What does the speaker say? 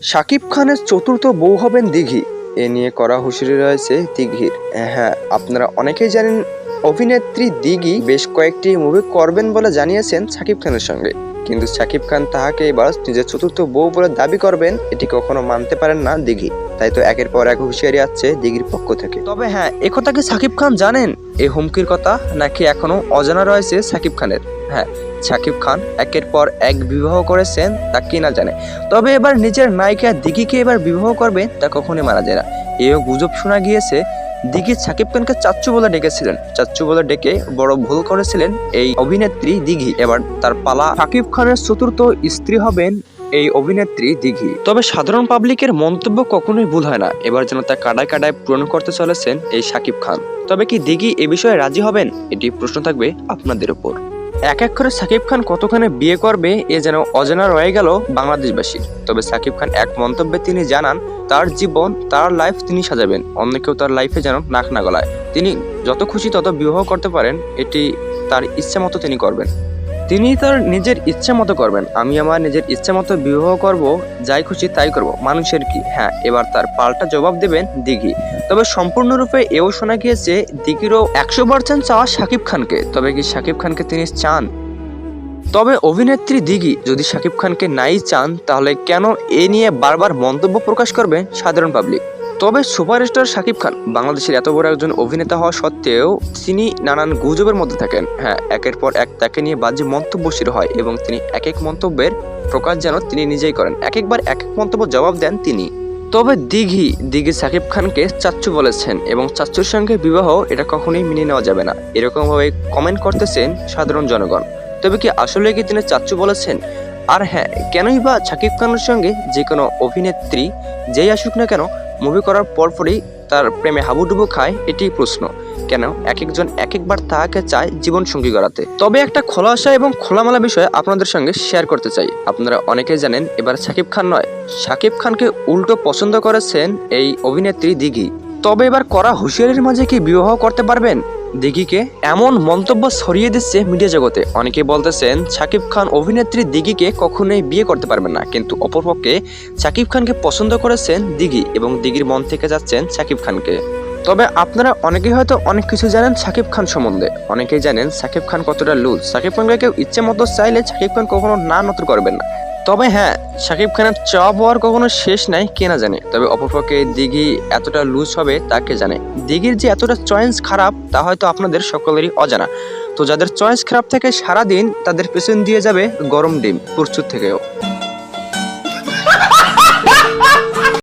শাকিব খানের চতুর্থ বউ হবেন দিঘি। এ নিয়ে করা হুঁশিয়ারি রয়েছে দিঘির। হ্যাঁ আপনারা অনেকেই জানেন, অভিনেত্রী দিঘি বেশ কয়েকটি মুভি করবেন বলে জানিয়েছেন শাকিব খানের সঙ্গে। কিন্তু শাকিব খান তাহাকে এবার নিজের চতুর্থ বউ বলে দাবি করবেন, এটি কখনো মানতে পারেন না দিঘি। তাই তো একের পর এক হুঁশিয়ারি আসছে দিঘির পক্ষ থেকে। তবে হ্যাঁ একথা কি শাকিব খান জানেন? এই হুমকির কথা নাকি এখনও অজানা রয়েছে শাকিব খানের? হ্যাঁ শাকিব খান একের পর এক বিবাহ করেছেন, তা কি না জানে। তবে এবার নিজের নায়িকা দিঘিকে এবার বিবাহ করবে, তা কখনোই মানা যায় না। এও গুজব শোনা গিয়েছে, দিঘি শাকিব খানকে চাচ্চু বলে ডেকেছিলেন। চাচ্চু বলে ডেকে বড় ভুল করেছিলেন এই অভিনেত্রী দিঘি। এবার তার পালা শাকিব খানের চতুর্থ স্ত্রী হবেন এই অভিনেত্রী দিঘি। তবে সাধারণ পাবলিকের মন্তব্য কখনোই ভুল হয় না। এবার যেন তা কাডায় কাটায় পূরণ করতে চলেছেন এই শাকিব খান। তবে কি দিঘি এ বিষয়ে রাজি হবেন? এটি প্রশ্ন থাকবে আপনাদের উপর। এক এক করে সাকিব খান কতখানি বিয়ে করবে, এ যেন অজানা রয়ে গেল বাংলাদেশবাসীর। তবে সাকিব খান এক মন্তব্যে তিনি জানান, তার জীবন, তার লাইফ তিনি সাজাবেন। অন্য কেউ তার লাইফে যেন নাক না গলায়। তিনি যত খুশি তত বিবাহ করতে পারেন, এটি তার ইচ্ছে মতো তিনি করবেন। তিনি তার নিজের ইচ্ছে মতো করবেন। আমি আমার নিজের ইচ্ছে মতো বিবাহ করব, যাই খুশি তাই করব। মানুষের কি? হ্যাঁ এবার তার পাল্টা জবাব দেবেন দিঘি। তবে সম্পূর্ণরূপে এও শোনা গিয়েছে, দিঘিরও একশো পার্সেন্ট চাওয়া শাকিব খানকে। তবে কি শাকিব খানকে তিনি চান? তবে অভিনেত্রী দিঘি যদি শাকিব খানকে নাই চান, তাহলে কেন এ নিয়ে বারবার মন্তব্য প্রকাশ করবে সাধারণ পাবলিক তবে সুপারস্টার শাকিব খান বাংলাদেশের এত বড় একজন অভিনেতা হওয়া সত্ত্বেও তিনি নানান গুজবের মধ্যে থাকেন। হ্যাঁ একের পর এক তাকে নিয়ে বাজে মন্তব্য শুরু হয় এবং তিনি এক এক মন্তব্যের প্রকাশ যেন তিনি নিজেই করেন। এক একবার এক এক মন্তব্য জবাব দেন তিনি। তবে দিঘি দিঘি সাকিব খানকে চাচ্চু বলেছেন এবং চাচ্চুর সঙ্গে বিবাহ এটা কখনোই মেনে নেওয়া যাবে না। এরকমভাবে কমেন্ট করতেছেন সাধারণ জনগণ। তবে কি আসলে কি তিনি চাচ্চু বলেছেন? আর হ্যাঁ কেনই বা শাকিব খানের সঙ্গে যে কোনো অভিনেত্রী যেই আসুক না কেন মুভি করার পরপরই তার প্রেমে হাবুডুবু খায় এটি প্রশ্ন, কেন এক একজন এক একবার তাহাকে চায় জীবন সঙ্গী গড়াতে? তবে একটা খোলাসা এবং খোলামেলা বিষয় আপনাদের সঙ্গে শেয়ার করতে চাই। আপনারা অনেকেই জানেন, এবার শাকিব খান নয়। শাকিব খানকে উল্টো পছন্দ করেছেন এই অভিনেত্রী দিঘি। তবে এবার করা হুঁশিয়ারির মাঝে কি বিবাহ করতে পারবেন? দিঘিকে এমন মন্তব্য ছড়িয়ে দিচ্ছে মিডিয়া জগতে। অনেকে বলতেছেন শাকিব খান অভিনেত্রী দিঘিকে কখনোই বিয়ে করতে পারবেন না, কিন্তু অপরপক্ষে শাকিব খানকে পছন্দ করেছেন দিঘি এবং দিঘির মন থেকে যাচ্ছেন শাকিব খানকে। তবে আপনারা অনেকেই হয়তো অনেক কিছু জানেন শাকিব খান সম্বন্ধে। অনেকেই জানেন শাকিব খান কতটা লুজ। শাকিব খানকে কেউ ইচ্ছে মতো চাইলে শাকিব খান কখনো না নতুন করবেন না। তবে হ্যাঁ শাকিব খানের চপ হওয়ার কখনো শেষ নাই, কে না জানে। তবে অপরপক্ষে দিঘি এতটা লুজ হবে তাকে জানে। দিঘির যে এতটা চয়েস খারাপ, তা হয়তো আপনাদের সকলেরই অজানা। তো যাদের চয়েস খারাপ থেকে সারাদিন, তাদের পেছন দিয়ে যাবে গরম ডিম, প্রচুর থেকেও।